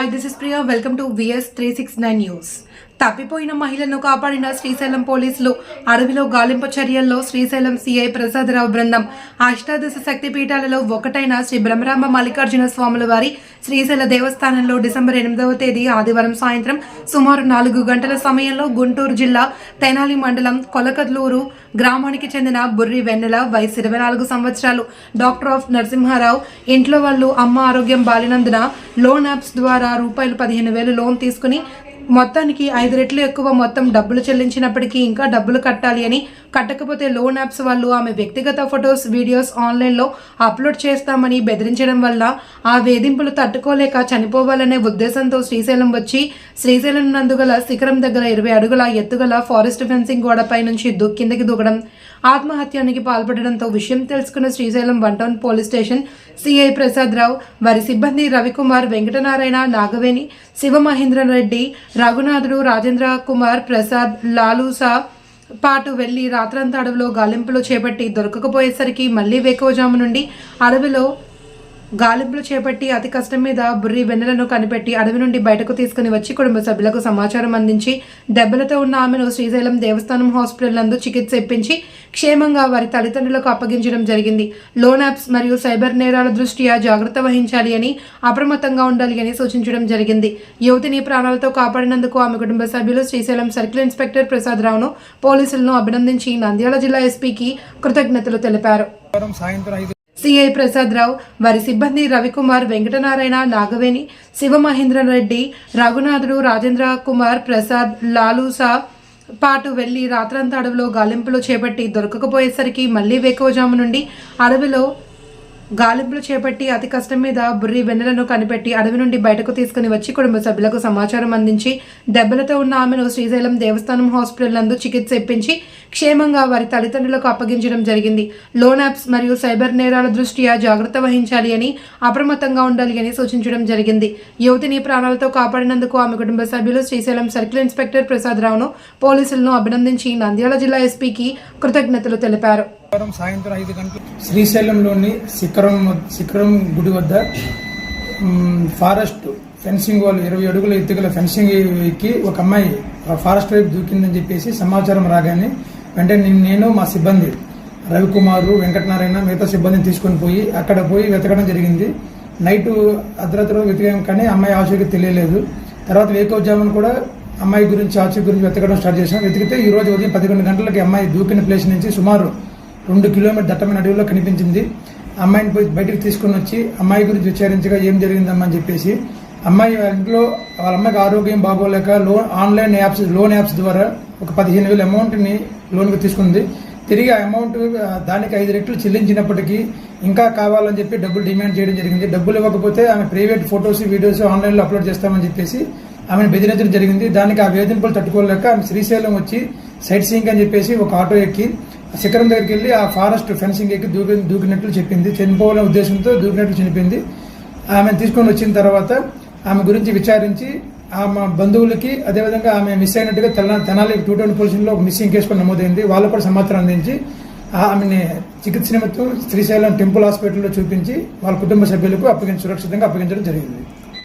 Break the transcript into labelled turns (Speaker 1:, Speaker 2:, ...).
Speaker 1: Hi, this is Priya. Welcome to VS369 News. తప్పిపోయిన మహిళను కాపాడిన శ్రీశైలం పోలీసులు అడవిలో గాలింపు చర్యల్లో శ్రీశైలం సిఐ ప్రసాదరావు బృందం. అష్టాదశ శక్తి పీఠాలలో ఒకటైన శ్రీ బ్రహ్మరామ మల్లికార్జున స్వాముల వారి శ్రీశైల దేవస్థానంలో డిసెంబర్ ఎనిమిదవ తేదీ ఆదివారం సాయంత్రం సుమారు నాలుగు గంటల సమయంలో గుంటూరు జిల్లా తెనాలి మండలం కొలకద్లూరు గ్రామానికి చెందిన బుర్రి వెన్నెల వయసు ఇరవై నాలుగు సంవత్సరాలు డాక్టర్ ఆఫ్ నరసింహారావు. ఇంట్లో వాళ్ళు అమ్మ ఆరోగ్యం బాలినందున లోన్ యాప్స్ ద్వారా రూపాయలు పదిహేను వేలు లోన్ తీసుకుని మొత్తానికి ఐదు రెట్లు ఎక్కువ మొత్తం డబ్బులు చెల్లించినప్పటికీ ఇంకా డబ్బులు కట్టాలి అని కట్టకపోతే లోన్ యాప్స్ వాళ్ళు ఆమె వ్యక్తిగత ఫొటోస్ వీడియోస్ ఆన్లైన్లో అప్లోడ్ చేస్తామని బెదిరించడం వల్ల ఆ వేధింపులు తట్టుకోలేక చనిపోవాలనే ఉద్దేశంతో శ్రీశైలం వచ్చి శ్రీశైలం నందుగల శిఖరం దగ్గర ఇరవై అడుగుల ఎత్తుగల ఫారెస్ట్ ఫెన్సింగ్ గోడపై నుంచి దు- కిందకి దూకడం ఆత్మహత్యానికి పాల్పడడంతో విషయం తెలుసుకున్న Srisailam one town police station CI Prasad Rao వారి సిబ్బంది రవికుమార్ వెంకటనారాయణ నాగవేణి శివమహేంద్ర రెడ్డి రఘునాథుడు రాజేంద్ర కుమార్ ప్రసాద్ లాలూసా పాటు వెళ్ళి రాత్రంతా అడవిలో గాలింపులు చేపట్టి దొరకకపోయేసరికి మళ్ళీ వేకువజాము నుండి అడవిలో గాలింపులు చేపట్టి అతి కష్టం మీద బుర్రి వెన్నెలను కనిపెట్టి అడవి నుండి బయటకు తీసుకుని వచ్చి కుటుంబ సభ్యులకు సమాచారం అందించి దెబ్బలతో ఉన్న ఆమెను శ్రీశైలం దేవస్థానం హాస్పిటల్ నందు చికిత్స ఇప్పించి క్షేమంగా వారి తల్లిదండ్రులకు అప్పగించడం జరిగింది. లోన్ యాప్స్ మరియు సైబర్ నేరాల దృష్ట్యా జాగ్రత్త వహించాలి అని అప్రమత్తంగా ఉండాలి అని సూచించడం జరిగింది. యువతిని ప్రాణాలతో కాపాడినందుకు ఆమె కుటుంబ సభ్యులు శ్రీశైలం సర్కిల్ ఇన్స్పెక్టర్ ప్రసాద్ రావును పోలీసులను అభినందించి నంద్యాల జిల్లా ఎస్పీకి కృతజ్ఞతలు తెలిపారు.
Speaker 2: సాయంత్రం ఐదు
Speaker 1: సిఐ ప్రసాద్ రావు వారి సిబ్బంది రవికుమార్ వెంకటనారాయణ నాగవేణి శివమహేంద్ర రెడ్డి రఘునాథుడు రాజేంద్ర కుమార్ ప్రసాద్ లాలూసా పాటు వెళ్ళి రాత్రంతా అడవిలో గాలింపులు చేపట్టి దొరకకపోయేసరికి మళ్ళీ వేకువజాము నుండి అడవిలో గాలింపులు చేపట్టి అతి కష్టం మీద బుర్రి వెన్నెలను కనిపెట్టి అడవి నుండి బయటకు తీసుకుని వచ్చి కుటుంబ సభ్యులకు సమాచారం అందించి దెబ్బలతో ఉన్న ఆమెను శ్రీశైలం దేవస్థానం హాస్పిటల్ నందు చికిత్స ఇప్పించి క్షేమంగా వారి తల్లిదండ్రులకు అప్పగించడం జరిగింది. లోన్ యాప్స్ మరియు సైబర్ నేరాల దృష్ట్యా జాగ్రత్త వహించాలి అని అప్రమత్తంగా ఉండాలి అని సూచించడం జరిగింది. యువతిని ప్రాణాలతో కాపాడినందుకు ఆమె కుటుంబ సభ్యులు శ్రీశైలం సర్కిల్ ఇన్స్పెక్టర్ ప్రసాద్ రావును పోలీసులను అభినందించి నంద్యాల జిల్లా ఎస్పీకి కృతజ్ఞతలు తెలిపారు.
Speaker 2: సాయంత్రం ఐదు గంటలు శ్రీశైలంలోని శిఖరం శిఖరం గుడి వద్ద ఫారెస్ట్ ఫెన్సింగ్ వాళ్ళు ఇరవై అడుగుల ఎత్తుగల ఫెన్సింగ్ ఎక్కి ఒక అమ్మాయి ఆ ఫారెస్ట్ వైపు దూకిందని చెప్పేసి సమాచారం రాగానే వెంటనే నేను- మా సిబ్బంది రవికుమారు వెంకటనారాయణ మిగతా సిబ్బందిని తీసుకొని పోయి అక్కడ పోయి వెతకడం జరిగింది. నైట్ అర్ధరాత్రిలో వెతికాం కానీ అమ్మాయి ఆచూకీ తెలియలేదు. తర్వాత వేకోజామున కూడా అమ్మాయి గురించి ఆచూకీ గురించి వెతకడం స్టార్ట్ చేసాం వెతికితే ఈ రోజు ఉదయం పదకొండు గంటలకి అమ్మాయి దూకిన ప్లేస్ నుంచి సుమారు రెండు కిలోమీటర్ దట్టమైన అడవిలో కనిపించింది. అమ్మాయిని పోయి బయటకు తీసుకుని వచ్చి అమ్మాయి గురించి విచారించగా ఏం జరిగిందమ్మా అని చెప్పేసి అమ్మాయి ఇంట్లో వాళ్ళ అమ్మాయికి ఆరోగ్యం బాగోలేక loan online apps loan apps ద్వారా ఒక పదిహేను వేల అమౌంట్ని లోన్కి తీసుకుంది. తిరిగి ఆ అమౌంట్ దానికి ఐదు రెట్లు చెల్లించినప్పటికీ ఇంకా కావాలని చెప్పి డబ్బులు డిమాండ్ చేయడం జరిగింది. డబ్బులు ఇవ్వకపోతే ఆమె ప్రైవేట్ ఫొటోస్ వీడియోస్ ఆన్లైన్లో అప్లోడ్ చేస్తామని చెప్పేసి ఆమెను బెదిరించడం జరిగింది. దానికి ఆ వేధింపులు తట్టుకోలేక ఆమె శ్రీశైలం వచ్చి సైట్ సీయింగ్ అని చెప్పేసి ఒక ఆటో ఎక్కి శిఖరం దగ్గరికి వెళ్ళి ఆ ఫారెస్ట్ ఫెన్సింగ్ ఎక్కి దూకి దూకినట్లు చెప్పింది. చనిపోవాలనే ఉద్దేశంతో దూకినట్లు చనిపోయింది ఆమెను తీసుకొని వచ్చిన తర్వాత ఆమె గురించి విచారించి ఆమె బంధువులకి అదేవిధంగా ఆమె మిస్ అయినట్టుగా తెల తెనాలి టూ టౌన్ పోలీసుల్లో ఒక మిస్సింగ్ కేసు కూడా నమోదైంది. వాళ్ళు కూడా సమాచారం అందించి ఆ ఆమెని చికిత్స నిమిత్తం శ్రీశైలం టెంపుల్ హాస్పిటల్లో చూపించి వాళ్ళ కుటుంబ సభ్యులకు అప్పగించి సురక్షితంగా అప్పగించడం జరిగింది.